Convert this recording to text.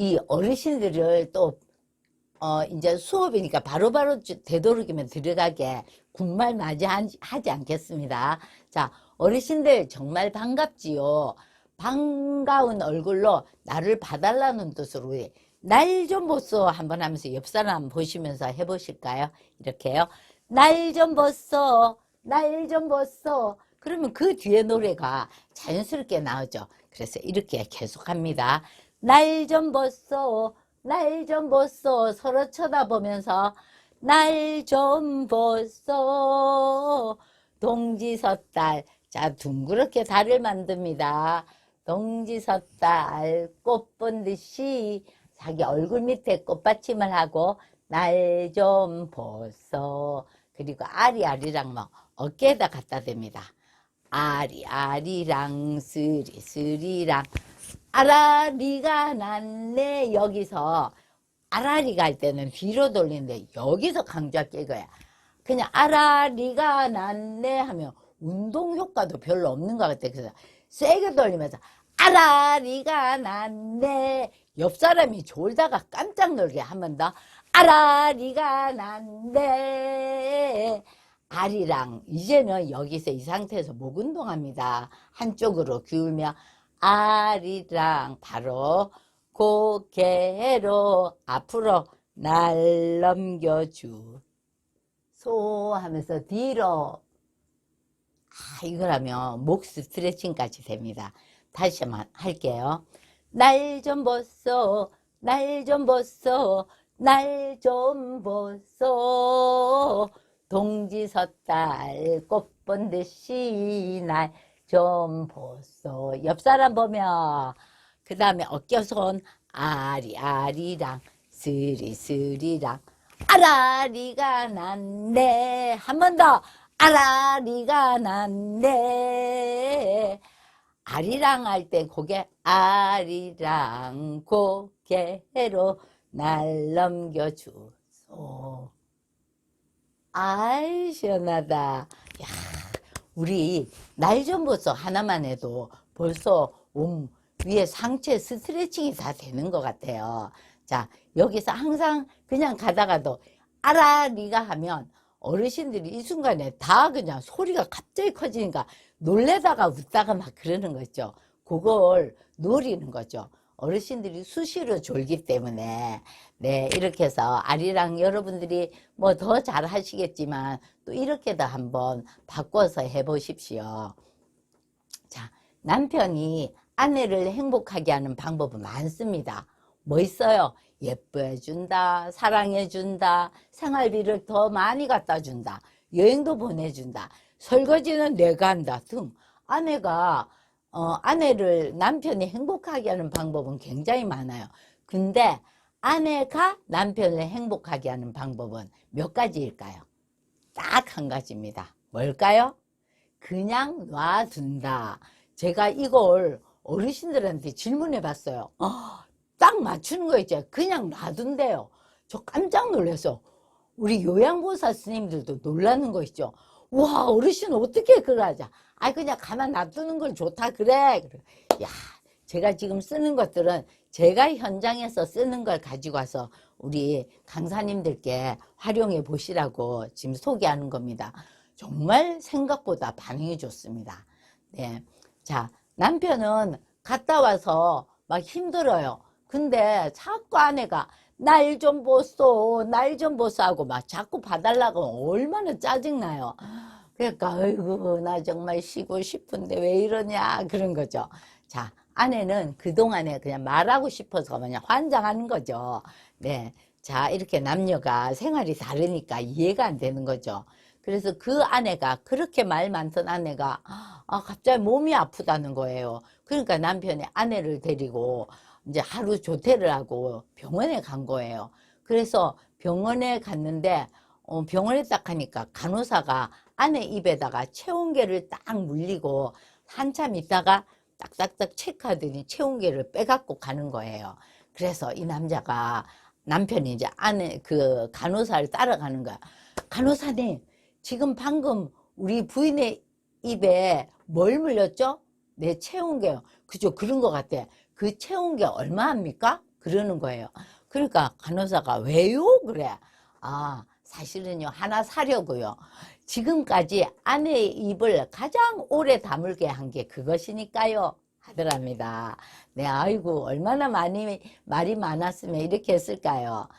이 어르신들을 또, 어, 이제 수업이니까 바로바로 주- 되도록이면 들어가게 군말 맞이하지 하지 않겠습니다. 자, 어르신들 정말 반갑지요. 반가운 얼굴로 나를 봐달라는 뜻으로 날 좀 보소 한번 하면서 옆 사람 보시면서 해보실까요? 이렇게요. 날 좀 보소, 날 좀 보소. 그러면 그 뒤에 노래가 자연스럽게 나오죠. 그래서 이렇게 계속합니다. 날 좀 보소, 날 좀 보소. 서로 쳐다보면서 날 좀 보소. 동지섣달. 자, 둥그렇게 달을 만듭니다. 동지섣달 꽃본 듯이 자기 얼굴 밑에 꽃받침을 하고 날 좀 보소. 그리고 아리아리랑 뭐 어깨에다 갖다 댑니다. 아리아리랑 스리스리랑 아라리가 났네 여기서 아라리가 할 때는 뒤로 돌리는데 여기서 강조할게 이거야. 그냥 아라리가 났네 하면 운동 효과도 별로 없는 것 같아. 그래서 세게 돌리면서 아라리가 났네. 옆 사람이 졸다가 깜짝 놀게 한 번 더. 아라리가 났네. 아리랑 이제는 여기서 이 상태에서 목 운동합니다. 한쪽으로 기울며 아리랑 바로 고개로 앞으로 날 넘겨주 소 하면서 뒤로 아, 이걸 하면 목 스트레칭까지 됩니다. 다시 한번 할게요. 날 좀 보소, 날 좀 보소, 날 좀 보소. 동지섣달 꽃본 듯이 날 좀 보소. 옆 사람 보면 그 다음에 어깨손 아리아리랑 스리스리랑. 아라리가 났네 한번 더. 아라리가 났네 아리랑 할 때 고개 아리랑 고개로 날 넘겨주소. 아이 시원하다. 야 우리 날좀 보소 하나만 해도 벌써 몸 위에 상체 스트레칭이 다 되는 것 같아요. 자, 여기서 항상 그냥 가다가도 알아, 니가 하면 어르신들이 이 순간에 다 그냥 소리가 갑자기 커지니까 놀래다가 웃다가 막 그러는 거죠. 그걸 노리는 거죠. 어르신들이 수시로 졸기 때문에 네 이렇게 해서 아리랑 여러분들이 뭐 더 잘 하시겠지만 또 이렇게도 한번 바꿔서 해보십시오. 자 남편이 아내를 행복하게 하는 방법은 많습니다. 뭐 있어요? 예뻐해준다, 사랑해준다, 생활비를 더 많이 갖다 준다, 여행도 보내준다, 설거지는 내가 한다 등 아내가 어, 아내를 남편이 행복하게 하는 방법은 굉장히 많아요. 근데 아내가 남편을 행복하게 하는 방법은 몇 가지일까요? 딱 한 가지입니다. 뭘까요? 그냥 놔둔다. 제가 이걸 어르신들한테 질문해 봤어요. 어, 딱 맞추는 거 있죠. 그냥 놔둔대요. 저 깜짝 놀라서 우리 요양보사 스님들도 놀라는 거 있죠. 와, 어르신 어떻게 그걸 하자. 아, 그냥 가만 놔두는 건 좋다. 그래. 야, 제가 지금 쓰는 것들은 제가 현장에서 쓰는 걸 가지고 와서 우리 강사님들께 활용해 보시라고 지금 소개하는 겁니다. 정말 생각보다 반응이 좋습니다. 네. 자, 남편은 갔다 와서 막 힘들어요. 근데 자꾸 아내가 날 좀 보소, 날 좀 보소 하고 막 자꾸 봐달라고 얼마나 짜증나요. 그러니까, 아이고, 나 정말 쉬고 싶은데 왜 이러냐, 그런 거죠. 자, 아내는 그동안에 그냥 말하고 싶어서 그냥 환장하는 거죠. 네. 자, 이렇게 남녀가 생활이 다르니까 이해가 안 되는 거죠. 그래서 그 아내가 그렇게 말 많던 아내가 아, 갑자기 몸이 아프다는 거예요. 그러니까 남편이 아내를 데리고 이제 하루 조퇴를 하고 병원에 간 거예요. 그래서 병원에 갔는데 어, 병원에 딱 가니까 간호사가 아내 입에다가 체온계를 딱 물리고 한참 있다가 딱딱딱 체크하더니 체온계를 빼갖고 가는 거예요. 그래서 이 남자가 남편이 이제 아내 그 간호사를 따라가는 거야. 간호사님, 지금 방금 우리 부인의 입에 뭘 물렸죠? 내 체온계요. 그죠? 그런 것 같아. 그 체온계 얼마 합니까? 그러는 거예요. 그러니까 간호사가 왜요? 그래. 아, 사실은요, 하나 사려고요. 지금까지 아내의 입을 가장 오래 다물게 한 게 그것이니까요. 하더랍니다. 네, 아이고, 얼마나 많이, 말이 많았으면 이렇게 했을까요?